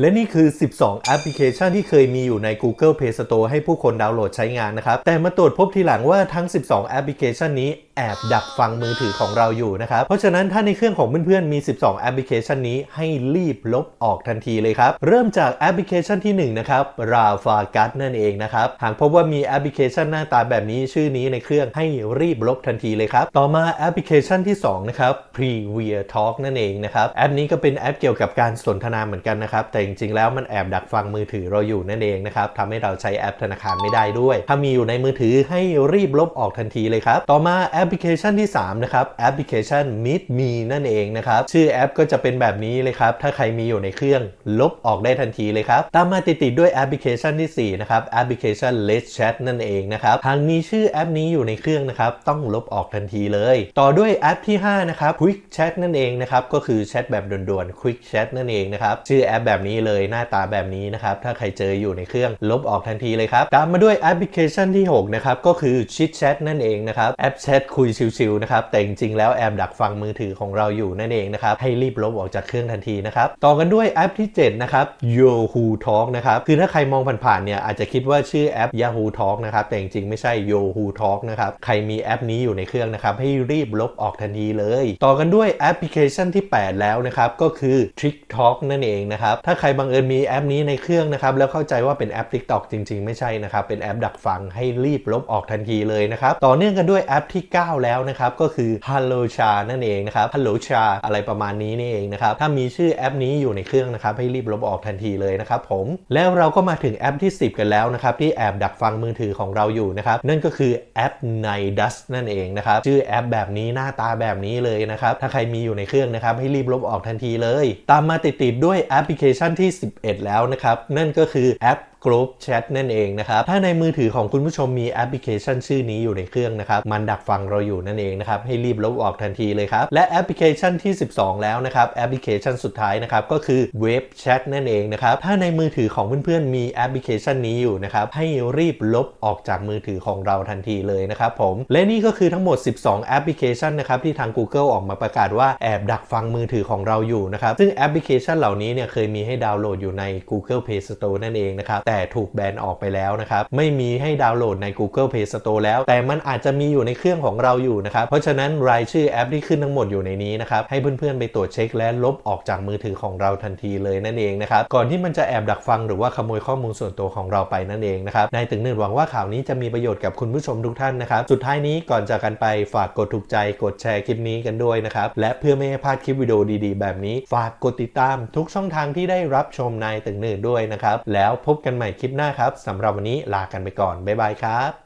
และนี่คือ 12 แอปพลิเคชันที่เคยมีอยู่ใน Google Play Store ให้ผู้คนดาวน์โหลดใช้งานนะครับ แต่มาตรวจพบทีหลังว่าทั้ง 12 แอปพลิเคชันนี้แอบดักฟังมือถือของเราอยู่นะครับ เพราะฉะนั้นถ้าในเครื่องของเพื่อนๆมี 12 แอปพลิเคชันนี้ให้รีบลบออกทันทีเลยครับ เริ่มจากแอปพลิเคชันที่ 1 นะครับราฟากัสนั่นเองนะครับ หากพบว่ามีแอปพลิเคชันหน้าตาแบบนี้ชื่อนี้ในเครื่องให้รีบลบทันทีเลยครับ ต่อมาแอปพลิเคชันที่ 2 นะครับ Preview Talk นั่นเองนะครับ แอปนี้ก็เป็นแอปเกี่ยวกับการสนทนาเหมือนกันนะครับ แต่จริงๆแล้วมันแอบดักฟังมือถือเราอยู่นั่นเองนะครับทำให้เราใช้แอปธนาคารไม่ได้ด้วย ถ้ามีอยู่ในมือถือให้รีบลบออกทันทีเลยครับ ต่อมาแอปปพลิเคชันที่ 3 นะครับ แอปพลิเคชัน Meet Me นั่นเองนะครับ ชื่อแอปก็จะเป็นแบบนี้เลยครับ ถ้าใครมีอยู่ในเครื่องลบออกได้ทันทีเลยครับ ตามมาติดๆด้วยแอปพลิเคชันที่ 4 นะครับ แอปพลิเคชัน Let's Chat นั่นเองนะครับหากมีชื่อแอปนี้อยู่ในเครื่องนะครับ ต้องลบออกทันทีเลย ต่อด้วยแอปที่ 5 นะครับ Quick Chat นั่นเองนะครับ ก็คือแชทแบบด่วนๆ Quick Chat นั่นเองนะครับ ชื่อแอปแบบนี้เลยหน้าตาแบบนี้นะครับ ถ้าใครเจออยู่ในเครื่องลบออกทันทีเลยครับ ตามมาด้วยแอปพลิเคชันที่ 6 นะครับ ก็คือ Chit Chat นั่นเองนะครับ แอปแชทคุยชิวๆนะครับ แต่จริงๆแล้วแอบดักฟังมือถือของเราอยู่นั่นเองนะครับ ให้รีบลบออกจากเครื่องทันทีนะครับ ต่อกันด้วยแอปที่ 7 นะครับ Yahoo Talk นะครับ คือถ้าใครมองผ่านๆเนี่ยอาจจะคิดว่าชื่อแอป Yahoo Talk นะครับ แต่จริงๆไม่ใช่ Yahoo Talk นะครับ ใครมีแอปนี้อยู่ในเครื่องนะครับ ให้รีบลบออกทันทีเลย ต่อกันด้วยแอปพลิเคชันที่ 8 แล้วนะครับ ก็คือ Trick Talk นั่นเองนะครับ ถ้าใครบังเอิญมีแอปนี้ในเครื่องนะครับ แล้วเข้าใจว่าเป็นแอป TikTok จริง ๆ ไม่ใช่นะครับ เป็นแอปดักฟังให้รีบลบออกทันทีเลยนะครับ ต่อเนื่องกันด้วยแอปที่ 9แล้วนะครับ ก็คือ Hello Cha นั่นเองนะครับ Hello Cha อะไรประมาณนี้นี่เองนะครับ ถ้ามีชื่อแอปนี้อยู่ในเครื่องนะครับ ให้รีบลบออกทันทีเลยนะครับผม แล้วเราก็มาถึงแอปที่ 10 กันแล้วนะครับ ที่แอบดักฟังมือถือของเราอยู่นะครับ นั่นก็คือแอป n i d u s นั่นเองนะครับ ชื่อแอปแบบนี้หน้าตาแบบนี้เลยนะครับ ถ้าใครมีอยู่ในเครื่องนะครับให้รีบลบออกทันทีเลย ตามมาติดๆด้วยแอปพลิเคชันที่ 11 แล้วนะครับ นั่นก็คือแอป Group Chat นั่นเองนะครับ ถ้าในมือถือของคุณผู้ชมมีแอปพลิเคชันชื่อนี้อยู่ในเครื่องนะครับ มันดักฟังเราอยู่นั่นเองนะครับ ให้รีบลบออกทันทีเลยครับ และแอปพลิเคชันที่ 12 แล้วนะครับ แอปพลิเคชันสุดท้ายนะครับ ก็คือ Web Chat นั่นเองนะครับ ถ้าในมือถือของเพื่อนๆมีแอปพลิเคชันนี้อยู่นะครับ ให้รีบลบออกจากมือถือของเราทันทีเลยนะครับผม และนี่ก็คือทั้งหมด 12 แอปพลิเคชันนะครับที่ทาง Google ออกมาประกาศว่าแอบดักฟังมือถือของเราอยู่นะครับ ซึ่งแอปพลิเคชันเหล่านี้เนี่ยเคยมีให้ดาวน์โหลดอยู่ใน Google Play Store นั่นเองนะครับแต่แต่ถูกแบนออกไปแล้วนะครับ ไม่มีให้ดาวน์โหลดใน Google Play Store แล้ว แต่มันอาจจะมีอยู่ในเครื่องของเราอยู่นะครับ เพราะฉะนั้นรายชื่อแอปที่ขึ้นทั้งหมดอยู่ในนี้นะครับ ให้เพื่อนๆ ไปตรวจเช็คและลบออกจากมือถือของเราทันทีเลยนั่นเองนะครับ ก่อนที่มันจะแอบดักฟังหรือว่าขโมยข้อมูลส่วนตัวของเราไปนั่นเองนะครับนายถึงหนึ่งหวังว่าข่าวนี้จะมีประโยชน์กับคุณผู้ชมทุกท่านนะครับ สุดท้ายนี้ก่อนจากกันไปฝากกดถูกใจกดแชร์คลิปนี้กันด้วยนะครับ และเพื่อไม่ให้พลาดคลิปวิดีโอดีๆ แบบนี้ ฝากกดติดตามทุกช่องทางที่ได้รับชมนายถึงหนึ่งด้วยนะครับ แล้วพบกันใหม่คลิปหน้าครับสำหรับวันนี้ลากันไปก่อนบ๊ายบายครับ